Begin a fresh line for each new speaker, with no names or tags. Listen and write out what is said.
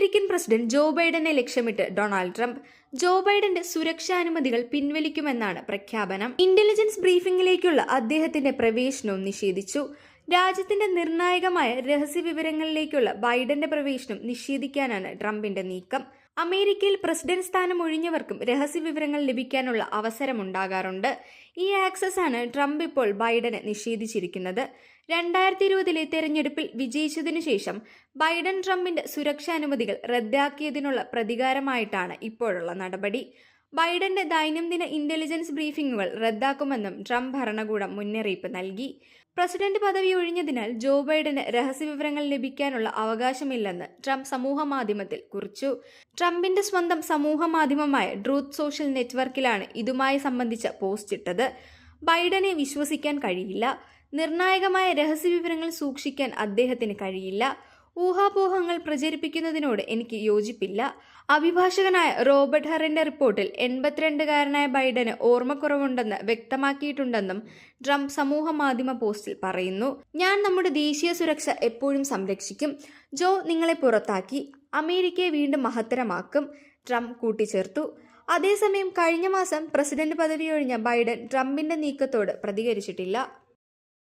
American president Joe ബൈഡനെ ലക്ഷ്യമിട്ട് Donald Trump ജോ ബൈഡന്റെ സുരക്ഷാനുമതികൾ പിൻവലിക്കുമെന്നാണ് പ്രഖ്യാപനം. Intelligence ബ്രീഫിംഗിലേക്കുള്ള അദ്ദേഹത്തിന്റെ പ്രവേശനവും നിഷേധിച്ചു. രാജ്യത്തിന്റെ നിർണായകമായ രഹസ്യ വിവരങ്ങളിലേക്കുള്ള ബൈഡന്റെ പ്രവേശനം നിഷേധിക്കാനാണ് ട്രംപിന്റെ നീക്കം. അമേരിക്കയിൽ പ്രസിഡന്റ് സ്ഥാനം ഒഴിഞ്ഞവർക്കും രഹസ്യ വിവരങ്ങൾ ലഭിക്കാനുള്ള അവസരമുണ്ടാകാറുണ്ട്. ഈ ആക്സസ് ആണ് ട്രംപ് ഇപ്പോൾ ബൈഡന് നിഷേധിച്ചിരിക്കുന്നത്. രണ്ടായിരത്തി ഇരുപതിലെ തെരഞ്ഞെടുപ്പിൽ വിജയിച്ചതിനു ശേഷം ബൈഡൻ ട്രംപിന്റെ സുരക്ഷാ അനുമതികൾ റദ്ദാക്കിയതിനുള്ള പ്രതികാരമായിട്ടാണ് ഇപ്പോഴുള്ള നടപടി. ബൈഡന്റെ ദൈനംദിന ഇന്റലിജൻസ് ബ്രീഫിംഗുകൾ റദ്ദാക്കുമെന്നും ട്രംപ് ഭരണകൂടം മുന്നറിയിപ്പ് നൽകി. പ്രസിഡന്റ് പദവി ഒഴിഞ്ഞതിനാൽ ജോ ബൈഡന് രഹസ്യവിവരങ്ങൾ ലഭിക്കാനുള്ള അവകാശമില്ലെന്ന് ട്രംപ് സമൂഹമാധ്യമത്തിൽ കുറിച്ചു. ട്രംപിന്റെ സ്വന്തം സമൂഹമാധ്യമമായ ട്രൂത്ത് സോഷ്യൽ നെറ്റ്വർക്കിലാണ് ഇതുമായി സംബന്ധിച്ച പോസ്റ്റ് ഇട്ടത്. ബൈഡനെ വിശ്വസിക്കാൻ കഴിയില്ല. നിർണായകമായ രഹസ്യവിവരങ്ങൾ സൂക്ഷിക്കാൻ അദ്ദേഹത്തിന് കഴിയില്ല. ഊഹാപോഹങ്ങൾ പ്രചരിപ്പിക്കുന്നതിനോട് എനിക്ക് യോജിപ്പില്ല. അഭിഭാഷകനായ റോബർട്ട് ഹറിന്റെ റിപ്പോർട്ടിൽ എൺപത്തിരണ്ടുകാരനായ ബൈഡന് ഓർമ്മക്കുറവുണ്ടെന്ന് വ്യക്തമാക്കിയിട്ടുണ്ടെന്നും ട്രംപ് സമൂഹ മാധ്യമ പോസ്റ്റിൽ പറയുന്നു. ഞാൻ നമ്മുടെ ദേശീയ സുരക്ഷ എപ്പോഴും സംരക്ഷിക്കും. ജോ നിങ്ങളെ പുറത്താക്കി. അമേരിക്കയെ വീണ്ടും മഹത്തരമാക്കും. ട്രംപ് കൂട്ടിച്ചേർത്തു. അതേസമയം കഴിഞ്ഞ മാസം പ്രസിഡന്റ് പദവി ഒഴിഞ്ഞ ബൈഡൻ ട്രംപിന്റെ നീക്കത്തോട് പ്രതികരിച്ചിട്ടില്ല.